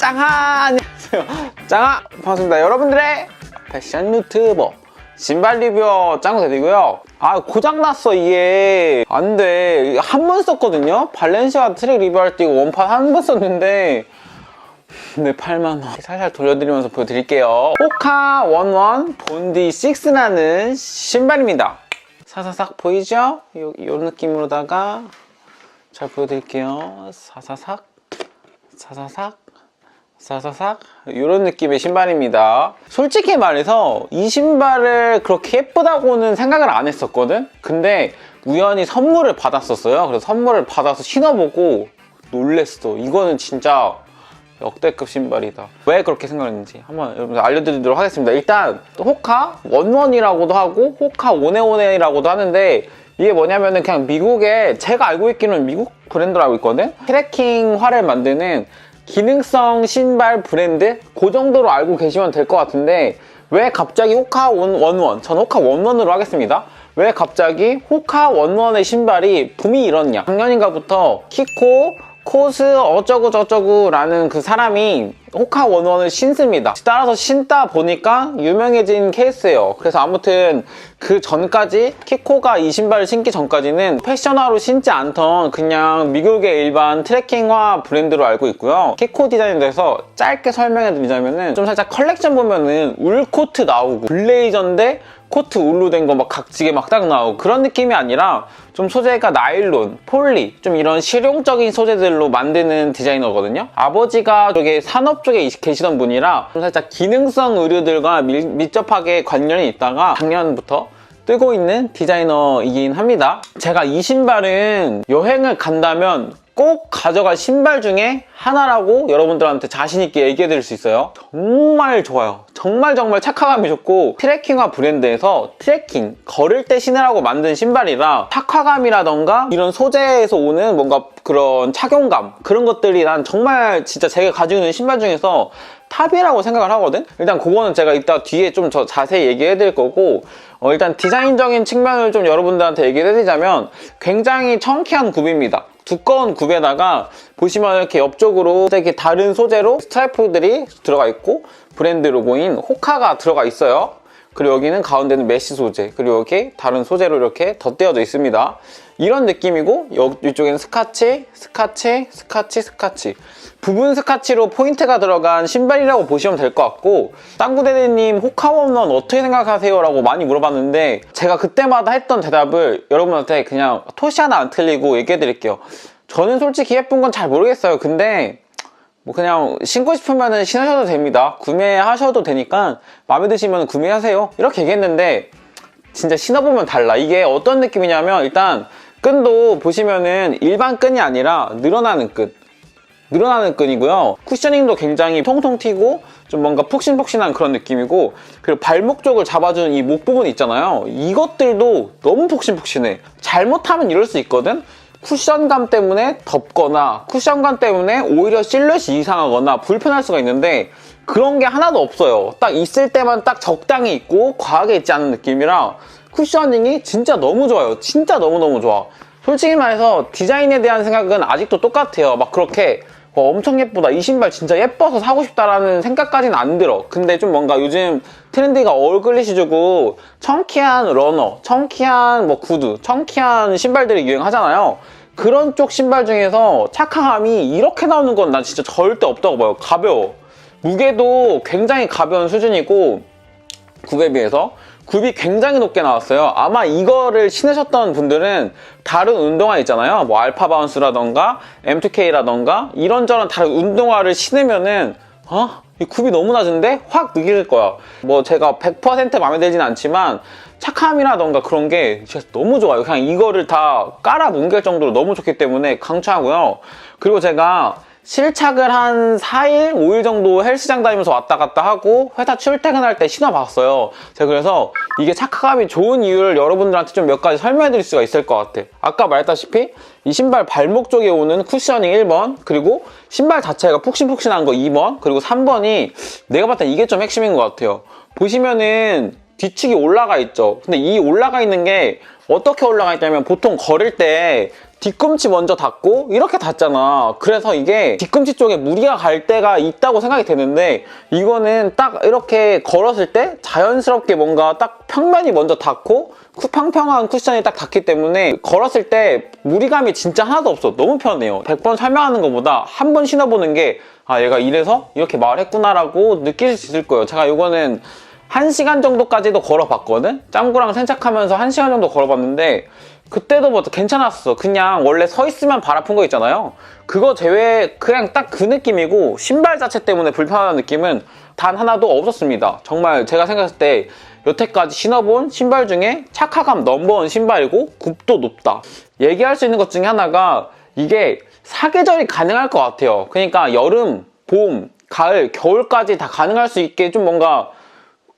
짱하! 안녕하세요 짱하! 반갑습니다. 여러분들의 패션 유튜버 신발 리뷰어 짱구 대리고요. 아 고장났어 이게. 안 돼. 한 번 썼거든요? 발렌시아가 트랙 리뷰할 때 이거 원판 한 번 썼는데. 네 8만원. 살살 돌려드리면서 보여드릴게요. 호카 원원 본디 6라는 신발입니다. 사사삭 보이죠? 요, 요 느낌으로다가 잘 보여드릴게요. 사사삭. 사사삭 사사삭? 이런 느낌의 신발입니다. 솔직히 말해서 이 신발을 그렇게 예쁘다고는 생각을 안 했었거든? 근데 우연히 선물을 받았었어요. 그래서 선물을 받아서 신어보고 놀랬어. 이거는 진짜 역대급 신발이다. 왜 그렇게 생각했는지 한번 여러분들 알려드리도록 하겠습니다. 일단 호카 원원이라고도 하고 호카 오네오네라고도 하는데 이게 뭐냐면은 그냥 미국에 제가 알고 있기로는 미국 브랜드로 알고 있거든? 트래킹화를 만드는 기능성 신발 브랜드? 그 정도로 알고 계시면 될 것 같은데 왜 갑자기 호카 원- 원원? 전 호카 원원으로 하겠습니다. 왜 갑자기 호카 원원의 신발이 붐이 일었냐? 작년인가부터 키코 코스 어쩌고 저쩌고 라는 그 사람이 호카 원원을 신습니다. 따라서 신다 보니까 유명해진 케이스예요. 그래서 아무튼 그 전까지 키코가 이 신발을 신기 전까지는 패셔너로 신지 않던 그냥 미국의 일반 트레킹화 브랜드로 알고 있고요. 키코 디자인에 대해서 짧게 설명해 드리자면은 좀 살짝 컬렉션 보면은 울 코트 나오고 블레이저인데 코트 울로 된 거 막 각지게 막 딱 나오고 그런 느낌이 아니라 좀 소재가 나일론, 폴리 좀 이런 실용적인 소재들로 만드는 디자이너거든요. 아버지가 저게 산업 쪽에 계시던 분이라 좀 살짝 기능성 의류들과 밀, 밀접하게 관련이 있다가 작년부터 뜨고 있는 디자이너이긴 합니다. 제가 이 신발은 여행을 간다면 꼭 가져갈 신발 중에 하나라고 여러분들한테 자신있게 얘기해 드릴 수 있어요. 정말 좋아요 정말 정말 착화감이 좋고 트레킹화 브랜드에서 트레킹 걸을 때 신으라고 만든 신발이라 착화감이라던가 이런 소재에서 오는 뭔가 그런 착용감 그런 것들이 난 정말 진짜 제가 가지고 있는 신발 중에서 탑이라고 생각을 하거든? 일단 그거는 제가 이따 뒤에 좀더 자세히 얘기해 드릴 거고 어, 일단 디자인적인 측면을 좀 여러분들한테 얘기해 드리자면 굉장히 청키한 굽입니다 두꺼운 굽에다가 보시면 이렇게 옆쪽으로 이렇게 다른 소재로 스트라이프들이 들어가 있고 브랜드 로고인 호카가 들어가 있어요 그리고 여기는 가운데는 메쉬 소재 그리고 여기 다른 소재로 이렇게 덧대어져 있습니다. 이런 느낌이고 여, 이쪽에는 스카치 스카치 스카치 스카치. 부분 스카치로 포인트가 들어간 신발이라고 보시면 될 것 같고 땅구대대님 호카원원 어떻게 생각하세요? 라고 많이 물어봤는데 제가 그때마다 했던 대답을 여러분한테 그냥 토시 하나 안 틀리고 얘기해 드릴게요. 저는 솔직히 예쁜 건 잘 모르겠어요. 근데 뭐 그냥 신고 싶으면 신으셔도 됩니다. 구매하셔도 되니까 마음에 드시면 구매하세요. 이렇게 얘기했는데 진짜 신어보면 달라. 이게 어떤 느낌이냐면 일단 끈도 보시면은 일반 끈이 아니라 늘어나는 끈. 늘어나는 끈이고요. 쿠셔닝도 굉장히 통통 튀고 좀 뭔가 푹신푹신한 그런 느낌이고 그리고 발목 쪽을 잡아주는 이 목 부분 있잖아요. 이것들도 너무 푹신푹신해. 잘못하면 이럴 수 있거든 쿠션감 때문에 덥거나 쿠션감 때문에 오히려 실루엣이 이상하거나 불편할 수가 있는데 그런 게 하나도 없어요. 딱 있을 때만 딱 적당히 있고 과하게 있지 않은 느낌이라 쿠셔닝이 진짜 너무 좋아요. 진짜 너무너무 좋아. 솔직히 말해서 디자인에 대한 생각은 아직도 똑같아요. 막 그렇게 와, 엄청 예쁘다. 이 신발 진짜 예뻐서 사고 싶다라는 생각까지는 안 들어. 근데 좀 뭔가 요즘 트렌디가 얼글리시 주고 청키한 러너 청키한 뭐 구두 청키한 신발들이 유행하잖아요. 그런 쪽 신발 중에서 착화감이 이렇게 나오는 건 난 진짜 절대 없다고 봐요. 가벼워. 무게도 굉장히 가벼운 수준이고 굽에 비해서 굽이 굉장히 높게 나왔어요. 아마 이거를 신으셨던 분들은 다른 운동화 있잖아요. 뭐 알파 바운스라던가 M2K라던가 이런저런 다른 운동화를 신으면은 어? 이 굽이 너무 낮은데? 확 느낄 거야 뭐 제가 100% 마음에 들진 않지만 착함이라던가 그런 게 진짜 너무 좋아요. 그냥 이거를 다 깔아 뭉갤 정도로 너무 좋기 때문에 강추하고요. 그리고 제가 실착을 한 4일, 5일 정도 헬스장 다니면서 왔다 갔다 하고 회사 출퇴근할 때 신어봤어요. 제가 그래서 이게 착화감이 좋은 이유를 여러분들한테 좀 몇 가지 설명해 드릴 수가 있을 것 같아. 아까 말했다시피 이 신발 발목 쪽에 오는 쿠셔닝 1번 그리고 신발 자체가 푹신푹신한 거 2번 그리고 3번이 내가 봤을 때 이게 좀 핵심인 것 같아요. 보시면은 뒤축이 올라가 있죠. 근데 이 올라가 있는 게 어떻게 올라가 있냐면 보통 걸을 때 뒤꿈치 먼저 닿고 이렇게 닿잖아. 그래서 이게 뒤꿈치 쪽에 무리가 갈 때가 있다고 생각이 되는데 이거는 딱 이렇게 걸었을 때 자연스럽게 뭔가 딱 평면이 먼저 닿고 쿠- 평평한 쿠션이 딱 닿기 때문에 걸었을 때 무리감이 진짜 하나도 없어. 너무 편해요. 100번 설명하는 것보다 한 번 신어보는 게 아, 얘가 이래서 이렇게 말했구나라고 느낄 수 있을 거예요. 제가 이거는 1시간 정도까지도 걸어봤거든? 짱구랑 생착하면서 1시간 정도 걸어봤는데 그때도 뭐 괜찮았어. 그냥 원래 서 있으면 발 아픈 거 있잖아요. 그거 제외 그냥 딱 그 느낌이고 신발 자체 때문에 불편한 느낌은 단 하나도 없었습니다. 정말 제가 생각했을 때 여태까지 신어본 신발 중에 착화감 넘버원 신발이고 굽도 높다. 얘기할 수 있는 것 중에 하나가 이게 사계절이 가능할 것 같아요. 그러니까 여름, 봄, 가을, 겨울까지 다 가능할 수 있게 좀 뭔가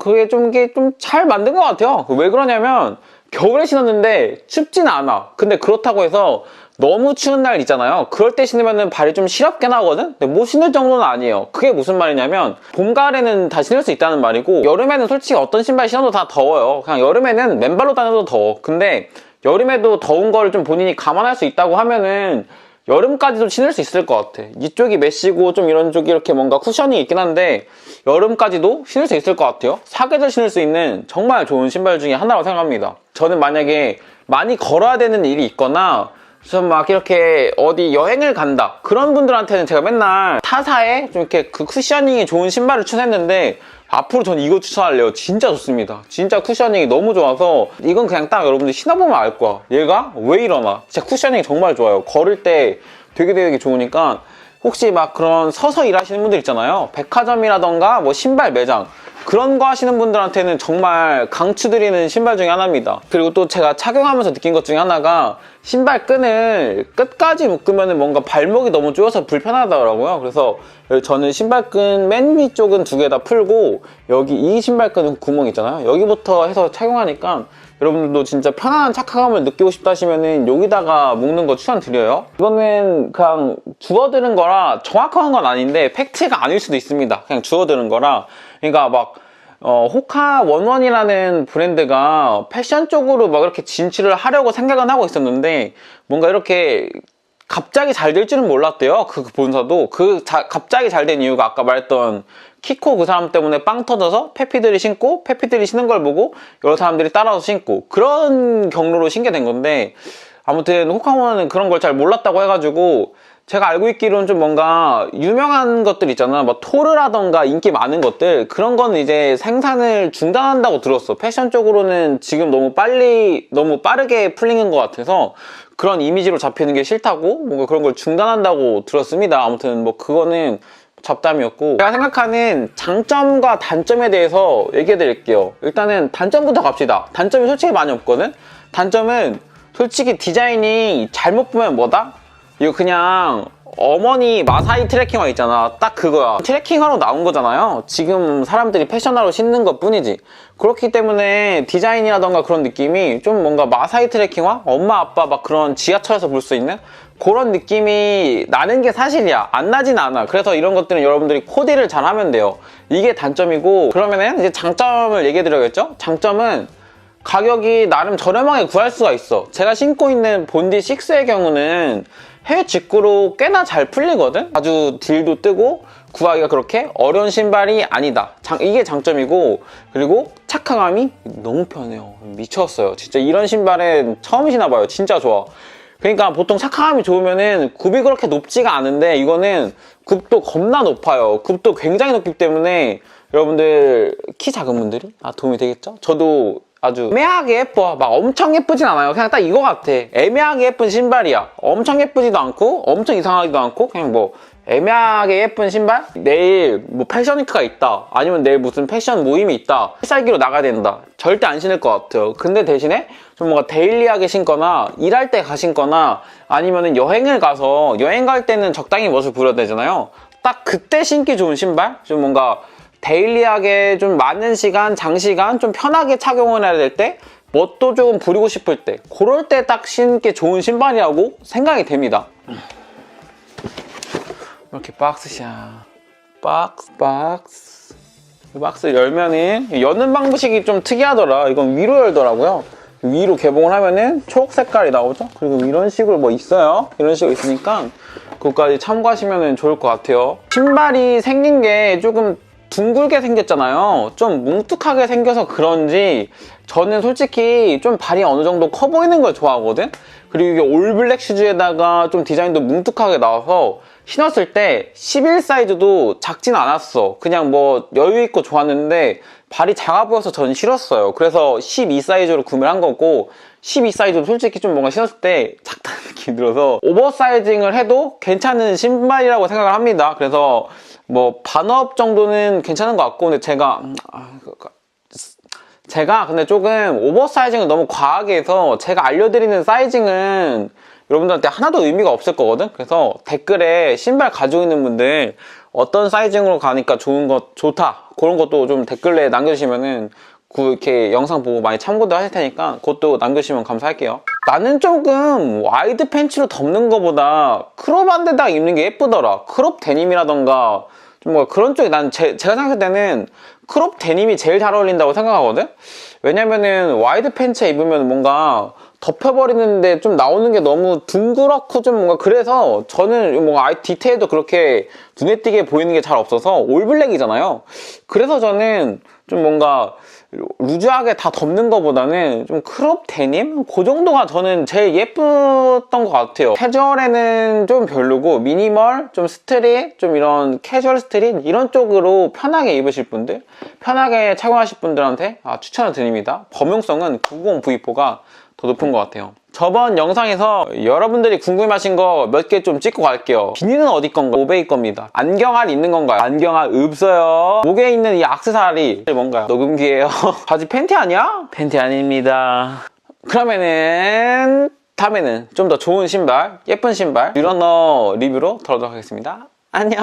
그게 좀 이게 좀 잘 만든 것 같아요. 왜 그러냐면 겨울에 신었는데 춥진 않아. 근데 그렇다고 해서 너무 추운 날 있잖아요. 그럴 때 신으면 발이 좀 시렵게 나거든? 근데 못 신을 정도는 아니에요. 그게 무슨 말이냐면 봄, 가을에는 다 신을 수 있다는 말이고 여름에는 솔직히 어떤 신발 신어도 다 더워요. 그냥 여름에는 맨발로 다녀도 더워. 근데 여름에도 더운 걸좀 본인이 감안할 수 있다고 하면은 여름까지도 신을 수 있을 것 같아. 이쪽이 메쉬고 좀 이런 쪽이 이렇게 뭔가 쿠션이 있긴 한데 여름까지도 신을 수 있을 것 같아요. 사계절 신을 수 있는 정말 좋은 신발 중에 하나라고 생각합니다. 저는 만약에 많이 걸어야 되는 일이 있거나 좀막 이렇게 어디 여행을 간다 그런 분들한테는 제가 맨날 타사에 좀 이렇게 그 쿠셔닝이 좋은 신발을 추천했는데 앞으로 전 이거 추천할래요. 진짜 좋습니다. 진짜 쿠셔닝이 너무 좋아서 이건 그냥 딱 여러분들 신어보면 알 거야. 얘가 왜 이러나. 진짜 쿠셔닝이 정말 좋아요. 걸을 때 되게 되게 좋으니까 혹시 막 그런 서서 일하시는 분들 있잖아요. 백화점이라던가 뭐 신발 매장 그런 거 하시는 분들한테는 정말 강추드리는 신발 중에 하나입니다. 그리고 또 제가 착용하면서 느낀 것 중에 하나가 신발 끈을 끝까지 묶으면 뭔가 발목이 너무 쪼여서 불편하더라고요. 그래서 저는 신발끈 맨 위쪽은 두 개 다 풀고 여기 이 신발끈은 구멍 있잖아요. 여기부터 해서 착용하니까 여러분들도 진짜 편안한 착화감을 느끼고 싶다 하시면은 여기다가 묶는 거 추천드려요. 이거는 그냥 주워드는 거라 정확한 건 아닌데 팩트가 아닐 수도 있습니다. 그냥 주워드는 거라. 그러니까 막 어, 호카 원원이라는 브랜드가 패션 쪽으로 막 이렇게 진출을 하려고 생각은 하고 있었는데 뭔가 이렇게 갑자기 잘 될 줄은 몰랐대요. 그 본사도. 그 자- 갑자기 잘 된 이유가 아까 말했던 키코 그 사람 때문에 빵 터져서 페피들이 신고 페피들이 신는 걸 보고 여러 사람들이 따라서 신고 그런 경로로 신게 된 건데 아무튼 호카원은 그런 걸 잘 몰랐다고 해가지고 제가 알고 있기로는 좀 뭔가 유명한 것들 있잖아. 뭐 토르라던가 인기 많은 것들 그런 거는 이제 생산을 중단한다고 들었어. 패션 쪽으로는 지금 너무 빨리 너무 빠르게 풀리는 것 같아서 그런 이미지로 잡히는 게 싫다고 뭔가 그런 걸 중단한다고 들었습니다. 아무튼 뭐 그거는 잡담이었고 제가 생각하는 장점과 단점에 대해서 얘기해 드릴게요. 일단은 단점부터 갑시다. 단점이 솔직히 많이 없거든. 단점은 솔직히 디자인이 잘못 보면 뭐다? 이거 그냥 어머니 마사이 트래킹화 있잖아. 딱 그거야. 트래킹화로 나온 거잖아요. 지금 사람들이 패션화로 신는 것 뿐이지. 그렇기 때문에 디자인이라던가 그런 느낌이 좀 뭔가 마사이 트래킹화? 엄마, 아빠 막 그런 지하철에서 볼 수 있는 그런 느낌이 나는 게 사실이야. 안 나진 않아. 그래서 이런 것들은 여러분들이 코디를 잘 하면 돼요. 이게 단점이고, 그러면은 이제 장점을 얘기해 드려야겠죠? 장점은 가격이 나름 저렴하게 구할 수가 있어. 제가 신고 있는 본디 6의 경우는 해외 직구로 꽤나 잘 풀리거든? 아주 딜도 뜨고 구하기가 그렇게 어려운 신발이 아니다. 장- 이게 장점이고 그리고 착화감이 너무 편해요. 미쳤어요. 진짜 이런 신발은 처음 신어봐요. 진짜 좋아. 그러니까 보통 착화감이 좋으면은 굽이 그렇게 높지가 않은데 이거는 굽도 겁나 높아요. 굽도 굉장히 높기 때문에 여러분들 키 작은 분들이 아 도움이 되겠죠? 저도 아주 애매하게 예뻐. 막 엄청 예쁘진 않아요. 그냥 딱 이거 같아. 애매하게 예쁜 신발이야. 엄청 예쁘지도 않고 엄청 이상하지도 않고 그냥 뭐 애매하게 예쁜 신발? 내일 뭐 패션위크가 있다. 아니면 내일 무슨 패션 모임이 있다. 필살기로 나가야 된다. 절대 안 신을 것 같아요. 근데 대신에 좀 뭔가 데일리하게 신거나 일할 때 가신거나 아니면은 여행을 가서 여행 갈 때는 적당히 멋을 부려야 되잖아요. 딱 그때 신기 좋은 신발? 좀 뭔가 데일리하게 좀 많은 시간, 장시간 좀 편하게 착용을 해야 될 때, 멋도 조금 부리고 싶을 때, 그럴 때 딱 신기 좋은 신발이라고 생각이 됩니다. 이렇게 박스샷. 박스, 박스. 이 박스 열면은, 여는 방식이 좀 특이하더라. 이건 위로 열더라고요. 위로 개봉을 하면은 초록 색깔이 나오죠? 그리고 이런 식으로 뭐 있어요. 이런 식으로 있으니까 그것까지 참고하시면 좋을 것 같아요. 신발이 생긴 게 조금 둥글게 생겼잖아요. 좀 뭉툭하게 생겨서 그런지 저는 솔직히 좀 발이 어느 정도 커 보이는 걸 좋아하거든? 그리고 이게 올 블랙 슈즈에다가 좀 디자인도 뭉툭하게 나와서 신었을 때 11 사이즈도 작진 않았어. 그냥 뭐 여유 있고 좋았는데 발이 작아 보여서 전 싫었어요. 그래서 12 사이즈로 구매를 한 거고 12 사이즈도 솔직히 좀 뭔가 신었을 때 작다는 느낌이 들어서 오버사이징을 해도 괜찮은 신발이라고 생각을 합니다. 그래서 뭐 반업 정도는 괜찮은 것 같고 근데 제가 제가 근데 조금 오버사이징을 너무 과하게 해서 제가 알려드리는 사이징은 여러분들한테 하나도 의미가 없을 거거든? 그래서 댓글에 신발 가지고 있는 분들 어떤 사이징으로 가니까 좋은 것 좋다. 그런 것도 좀 댓글에 남겨주시면은 그 이렇게 영상 보고 많이 참고도 하실 테니까 그것도 남겨주시면 감사할게요 나는 조금 와이드 팬츠로 덮는 것보다 크롭한 데다 입는 게 예쁘더라 크롭 데님이라던가 좀 뭐 그런 쪽이 난 제, 제가 생각할 때는 크롭 데님이 제일 잘 어울린다고 생각하거든? 왜냐면은 와이드 팬츠 입으면 뭔가 덮여버리는데 좀 나오는 게 너무 둥그렇고 좀 뭔가 그래서 저는 뭔가 아이 디테일도 그렇게 눈에 띄게 보이는 게 잘 없어서 올블랙이잖아요. 그래서 저는 좀 뭔가 루즈하게 다 덮는 것보다는 좀 크롭 데님? 그 정도가 저는 제일 예뻤던 것 같아요. 캐주얼에는 좀 별로고 미니멀, 좀 스트릿, 좀 이런 캐주얼 스트릿 이런 쪽으로 편하게 입으실 분들, 편하게 착용하실 분들한테 아, 추천을 드립니다. 범용성은 90 V4가 더 높은 것 같아요. 저번 영상에서 여러분들이 궁금하신 거 몇 개 좀 찍고 갈게요. 비닐은 어디 건가? 오베이 겁니다. 안경알 있는 건가요? 안경알 없어요. 목에 있는 이 악세사리 뭔가요? 녹음기예요. 바지 팬티 아니야? 팬티 아닙니다. 그러면은 다음에는 좀 더 좋은 신발, 예쁜 신발, 유러너 리뷰로 돌아오도록 하겠습니다. 안녕.